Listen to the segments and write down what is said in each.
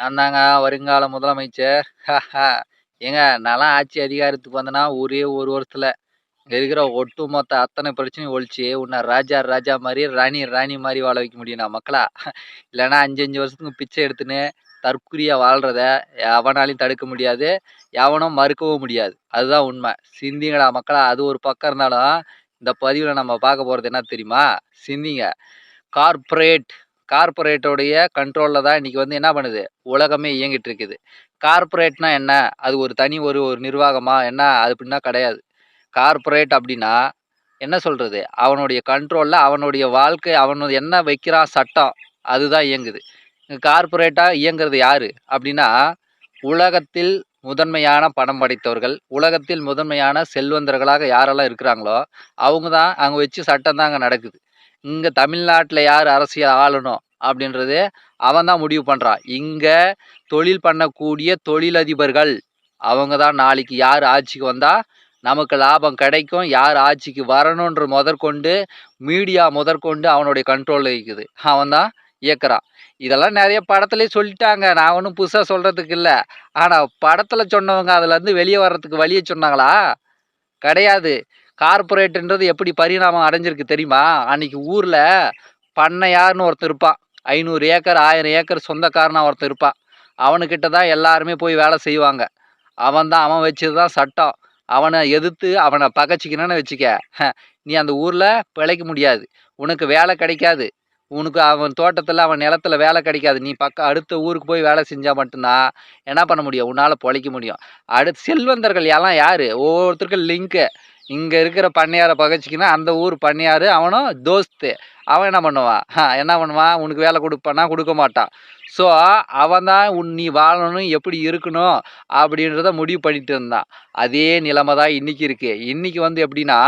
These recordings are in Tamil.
நான் தாங்க வருங்கால முதலமைச்சர். ஏங்க நான்லாம் ஆட்சி அதிகாரத்துக்கு வந்தேன்னா ஒரே ஒரு வருஷத்தில் இங்கே இருக்கிற ஒட்டுமொத்த அத்தனை பிரச்சனையும் ஒழிச்சு உன்னை ராஜா ராஜா மாதிரி ராணி ராணி மாதிரி வாழ வைக்க முடியும் நான் மக்களா? இல்லைன்னா அஞ்சு அஞ்சு வருஷத்துக்கு பிச்சை எடுத்துன்னு தற்குறியா வாழ்கிறத எவனாலையும் தடுக்க முடியாது எவனும் மறுக்கவும் முடியாது. அதுதான் உண்மை. சிந்திங்கடா மக்களா அது ஒரு பக்கம் இருந்தாலும் இந்த பதிவில் நம்ம பார்க்க போகிறது என்ன தெரியுமா? சிந்திங்க. கார்ப்பரேட் கார்ப்பரேட்டோடைய கண்ட்ரோலில் தான் இன்றைக்கி வந்து என்ன பண்ணுது? உலகமே இயங்கிட்டு இருக்குது கார்ப்பரேட்னா என்ன? அது ஒரு தனி ஒரு ஒரு நிர்வாகமா? என்ன? அது அப்படின்னா கிடையாது. கார்ப்பரேட் அப்படின்னா என்ன சொல்கிறது அவனுடைய கண்ட்ரோலில் அவனுடைய வாழ்க்கை அவனு என்ன வைக்கிறான் சட்டம் அதுதான் இயங்குது. கார்ப்பரேட்டாக இயங்குறது யார்? அப்படின்னா உலகத்தில் முதன்மையான பணம் படைத்தவர்கள் உலகத்தில் முதன்மையான செல்வந்தர்களாக யாரெல்லாம் இருக்கிறாங்களோ அவங்க தான் அங்கே வச்சு சட்டம் தான் அங்கே நடக்குது. இங்கே தமிழ்நாட்டில் யார் அரசியல் ஆளணும் அப்படின்றது அவன் தான் முடிவு பண்ணுறான் இங்கே தொழில் பண்ணக்கூடிய தொழிலதிபர்கள் அவங்க தான் நாளைக்கு யார் ஆட்சிக்கு வந்தால் நமக்கு லாபம் கிடைக்கும். யார் ஆட்சிக்கு வரணுன்ற முதற்கொண்டு மீடியா முதற்கொண்டு அவனுடைய கண்ட்ரோலில் இருக்குது. அவன் தான் இயக்குறான். இதெல்லாம் நிறைய படத்துலேயே சொல்லிட்டாங்க. நான் ஒன்றும் புதுசாக சொல்கிறதுக்கு இல்லை. ஆனால் படத்தில் சொன்னவங்க அதுலேருந்து வெளியே வர்றதுக்கு வழியை சொன்னாங்களா? கிடையாது. கார்ப்பரேட்டுன்றது எப்படி பரிணாமம் அடைஞ்சிருக்கு தெரியுமா? அன்னைக்கு ஊரில் பண்ணையார்னு ஒருத்தர் இருப்பான். ஐநூறு ஏக்கர் ஆயிரம் ஏக்கர் சொந்தக்காரனா ஒருத்தர் இருப்பான். அவனுக்கிட்ட தான் எல்லாருமே போய் வேலை செய்வாங்க. அவன் தான் அவன் வச்சது தான் சட்டம். அவனை எதிர்த்து அவனை பகச்சிக்கணும்னு வச்சுக்க நீ அந்த ஊரில் பிழைக்க முடியாது. உனக்கு வேலை கிடைக்காது. உனக்கு அவன் தோட்டத்தில் அவன் நிலத்துல வேலை கிடைக்காது. நீ பக்கம் அடுத்த ஊருக்கு போய் வேலை செஞ்சால் மட்டும்தான் என்ன பண்ண முடியும்? உன்னால் பொழைக்க முடியும். அடுத்து செல்வந்தர்கள் எல்லாம் யார்? ஒவ்வொருத்தருக்கும் லிங்க்கு இங்கே இருக்கிற பண்ணையாரை பகைச்சிக்கினா அந்த ஊர் பண்ணையார் அவனும் தோஸ்து. அவன் என்ன பண்ணுவான் என்ன பண்ணுவான் உனக்கு வேலை கொடுப்பானா கொடுக்க மாட்டான் ஸோ அவன் தான் உன் நீ வாழணும் எப்படி இருக்கணும் அப்படின்றத முடிவு பண்ணிட்டு இருந்தான். அதே நிலைமை தான் இன்றைக்கி இருக்குது இன்றைக்கி வந்து எப்படின்னா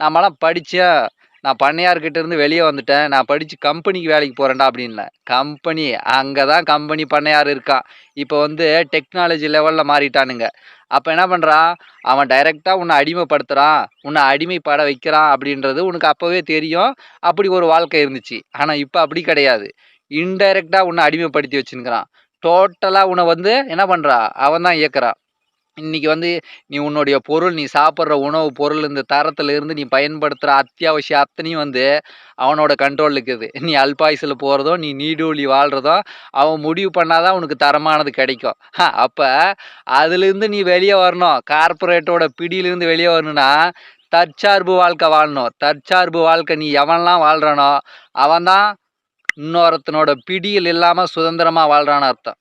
நம்மளாம் படித்தேன் நான் பண்ணையார்கிட்ட இருந்து வெளியே வந்துட்டேன். நான் படித்து கம்பெனிக்கு வேலைக்கு போகிறேன்டா அப்படின்ல. கம்பெனி அங்கே தான் கம்பெனி பண்ணையார் இருக்கான் இப்போ வந்து டெக்னாலஜி லெவலில் மாறிட்டானுங்க. அப்போ என்ன பண்ணுறான் அவன் டைரெக்டாக உன்னை அடிமைப்படுத்துகிறான் உன்னை அடிமைப்பட வைக்கிறான் அப்படின்றது உனக்கு அப்போவே தெரியும். அப்படி ஒரு வாழ்க்கை இருந்துச்சு. ஆனால் இப்போ அப்படி கிடையாது. இன்டைரக்டாக உன்னை அடிமைப்படுத்தி வச்சுருக்கிறான் டோட்டலாக உன்னை வந்து என்ன பண்ணுறா அவன் தான் இயக்குறான். இன்றைக்கி வந்து நீ உன்னுடைய பொருள் நீ சாப்பிட்ற உணவு பொருள் இந்த தரத்துல இருந்து நீ பயன்படுத்துகிற அத்தியாவசியம் அத்தனையும் வந்து அவனோட கண்ட்ரோல் இருக்குது நீ அல்பாயுசில் போகிறதோ நீ நீடூழி வாழ்கிறதோ அவன் முடிவு பண்ணாதான் உனக்கு தரமானது கிடைக்கும். அப்போ அதுலேருந்து நீ வெளியே வரணும். கார்பரேட்டோட பிடியிலேருந்து வெளியே வரணும்னா தற்சார்பு வாழ்க்கை வாழணும். தற்சார்பு வாழ்க்கை நீ எவன்லாம் வாழ்கிறானோ அவன் தான் இன்னொருத்தனோட பிடியில் இல்லாமல் சுதந்திரமாக வாழ்கிறான்னு அர்த்தம்.